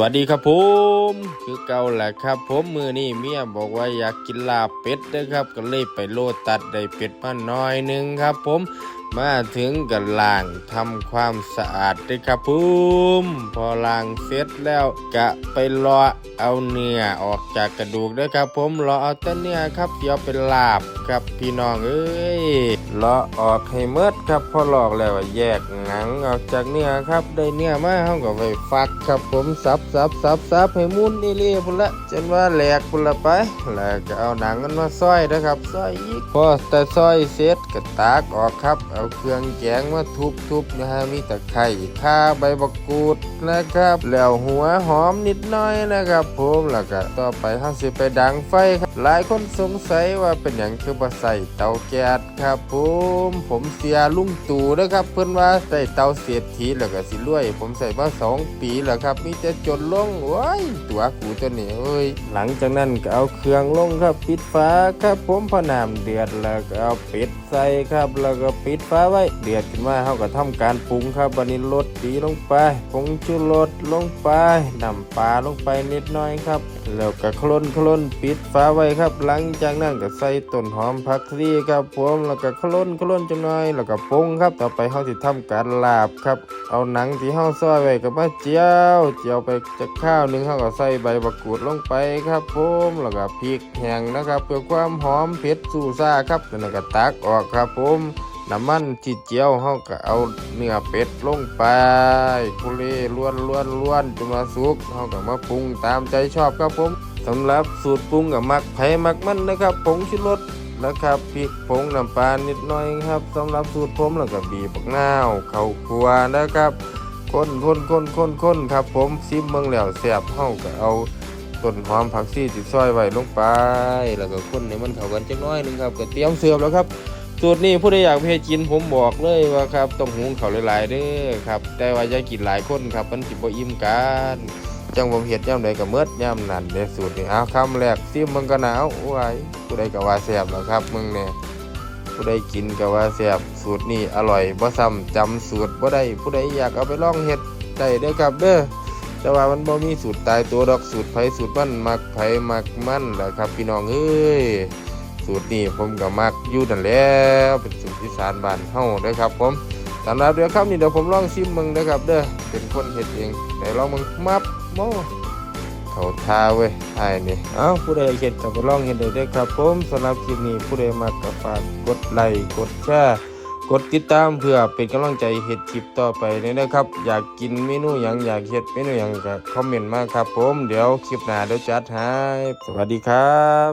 วัสดีครับผม คือเก่าแหละครับ ผมมือนี่เมียบอกว่าอยากกินลาบเป็ดนะครับ ก็เลยไปโลตัดได้เป็ดมาหน่อยหนึงครับ ผม มาถึงกับล้างทำความสะอาดเลยครับผมพอล้างเสร็จแล้วก็ไปเลาะเอาเนื้อออกจากกระดูกด้วยครับผมเลาะเอาแต่เนื้อครับเดี๋ยวเป็นลาบครับพี่น้องเอ้ยเลาะออกให้เมดครับพอหลอกแล้วแยกหนังออกจากเนื้อครับได้เนื้อมาเขาก็ไปฟักครับผมสับสับสับสับให้มุนนี่เรียพุ่ละจนว่าแหลกพุ่นละไปแล้วก็เอาหนังมันมาซอยนะครับซอยอีกพอแต่ซอยเสร็จก็ตากออกครับเอาเครื่องแกงมาทุบๆนะฮะมีตะไคร้ข่าใบบักกูดนะครับแล้วหัวหอมนิดหน่อยนะครับผมแล้วก็ต่อไปเขาสิไปดังไฟครับหลายคนสงสัยว่าเป็นอย่างคือบ่ใส่เตาแก๊สครับผมผมเสียลุงตู่นะครับเพิ่นว่าใส่เตาเศรษฐีแล้วก็สิรวย ผมใส่มาสองปีแล้วครับมีแต่จนลงว้ายตัวกูตัวนี้เอ้ยหลังจากนั้นก็เอาเครื่องลงครับปิดฝาครับผมพอน้ำเดือดแล้วก็เอาป็ดใส่ครับแล้วก็ปิดฝาไว้เดือดขึ้นมาเฮาก็ทำการปรุงครับบัดนี้ลดดีลงไปผงชูรสลงไปน้ำปลาลงไปนิดหน่อยครับ แล้วก็คลนคลนปิดฝาไว้ครับ หลังจากนั้นก็ใส่ต้นหอมผักชีครับผมแล้วก็คลนคลนจังหน่อยแล้วก็ปรุงครับ ต่อไปเฮาสิทำการลาบครับ เอาหนังที่เฮาซอยไว้ก็มาเจียวเจียวไปจากข้าวหนึงเฮาก็ใส่ใบมะกรูดลงไปครับผมแล้วก็พริกแห้งนะครับ เพื่อความหอมเผ็ดสู้ซ่าครับแล้วก็ตักออกครับผม น้ำมันที่เจียวเฮาก็เอาเนื้อเป็ดลงไปคุเรล้วนล้วนล้วนจนมาสุกเฮาก็มาปรุงตามใจชอบครับผมสำหรับสูตรปรุงกับมักไผ่มักมันนะครับผงชูรสนะครับพริกผงน้ำปลานิดหน่อยครับสำหรับสูตรผมแล้วก็บีบักนาวเข้าวคั่วนะครับคนคนคนคนคนครับผมซิมเมืองแล้วแซ่บเฮาก็เอาต้นหอมผักชีที่ซอยไว้ลงไป แล้วก็คนให้มันเข้ากันจักน้อยหนึงครับก็เตรียมเสิร์ฟแล้วครับ สูตรนี้ผู้ใดอยากไปเฮ็ดกินผมบอกเลยว่าครับต้องหุงข้าวหลายๆเด้อครับ แต่ว่าอย่ากินหลายคนครับมันสิบ่อิ่มกันจังผมเฮ็ดยามใดก็เมิดยามนั้นเด้สูตรนี้เอาคำแรกซิมมันก็หนาวโอ้ผู้ใดก็ว่าแซ่บแล้วครับมึงเนี่ยผู้ใดกินก็ว่าแซ่บสูตรนี้อร่อยบ่ซ้ำจำสูตรบ่ได้ผู้ใดอยากเอาไปลองเฮ็ดได้เด้อครับเด้อแต่ว่ามันบ่มีสูตรตายตัวดอกสูตรไผสูตรมันมักไผมักมันแหละครับพี่น้องเอ้ย สูตรนี้ผมก็มักอยู่นั่นแหล้วเป็นสูตรที่สานบ้านเฮาเด้อครับผมสำหรับเดี๋ยวครับนี่เดี๋ยวผมลองชิมมึงนะครับ เด้อเป็นคนเฮ็ดเองแต่ลองมึงมับโมเขาทาเว้ยไอ้นี่เอ้าผู้ใดเฮ็ดก็ไปลองเฮ็ดได้เด้อครับผมสำหรับคลิปนี้ผู้ใดมักก็ฝากกดไลค์กดแชร์กดติดตามเพื่อเป็นกำลังใจเฮ็ดคลิปต่อไปนี่นะครับ อยากกินเมนูหยังอยากเฮ็ดเมนูหยังก็คอมเมนต์มาครับผมเดี๋ยวคลิปหน้าเดี๋ยวจัดให้สวัสดีครับ